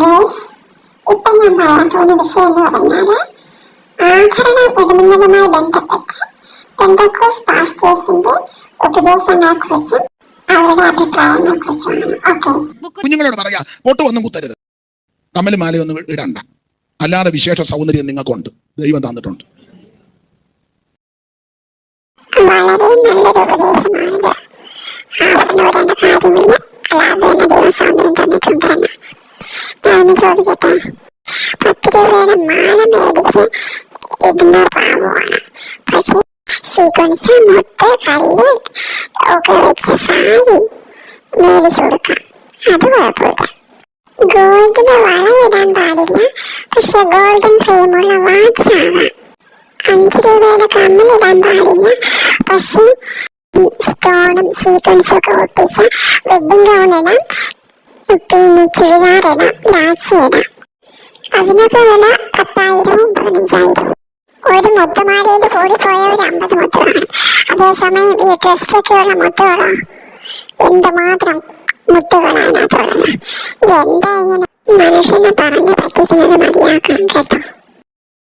Girls ഇപ്പൊ ഞാൻ പറയാൻ പോകുന്ന വിഷയം എന്ന് പറഞ്ഞാൽ ആഭരണ ബന്ധപ്പെട്ട് പെന്തക്കോസ് പാസ്റ്റേഴ്സിന്റെ ഉപദേശങ്ങളെ കുറിച്ചും അവരുടെ അഭിപ്രായങ്ങളെ കുറിച്ചുമാണ് ഓക്കെ കുഞ്ഞുങ്ങളോട് പറയാ പൊട്ട് ഒന്നും കുത്തരുത്. കമ്മലും മാലയൊന്നും ഇടണ്ട. അല്ലാതെ വിശേഷ സൗന്ദര്യം നിങ്ങൾക്കുണ്ട്. ദൈവം തന്നിട്ടുണ്ട്. വളരെ നല്ലൊരു ഉപദേശമാണിത്. ആഭരണമിടേണ്ട കാര്യമില്ല അല്ലാതെ തന്നെ ദൈവം സൗന്ദര്യം തന്നിട്ടുണ്ടെന്ന് ഞാനൊന്ന് ചോദിക്കട്ടെ പത്ത് രൂപയുടെ മാല മേടിച്ച് ഇടുന്ന പാവമാണ്. പക്ഷെ സീക്വൻസ് മുത്ത് കല്ല് ഒക്കെ വെച്ച സാരി മേടിച്ചു കൊടുക്കാം. അത് കുഴപ്പമില്ല. ഗോൾഡിന്റെ വളയിടാൻ പാടില്ല. പക്ഷെ ഗോൾഡൻ ഫ്രെയിമുള്ള വാച്ച് ആവാം അഞ്ച് രൂപയുടെ കമ്മലിടാൻ പാടില്ല. പക്ഷെ സ്റ്റോണും സീക്വൻസും ഒക്കെ ഒട്ടിച്ച വെഡിങ് ഗൗൺ ഇടാം. പിന്നെ ചുരിദാർ ലാച്ചി ഇടാം അതിനൊക്കെ വില പത്തായിരവും പതിനഞ്ചായിരവും. ഒരു മൊത്തമാലയിൽ കൂടി പോയ ഒരു അമ്പത് മൊത്തമാണ് അതേസമയം ഈ ഡ്രസ്സിലൊക്കെയുള്ള മുത്തുകളോ? എന്തുമാത്രം മുത്തുകളാണ് അതുള്ളത് ഇതെന്താ ഇങ്ങനെ മനുഷ്യനെ പറഞ്ഞു പറ്റിക്കുന്നത് മതിയാക്കണം കേട്ടോ.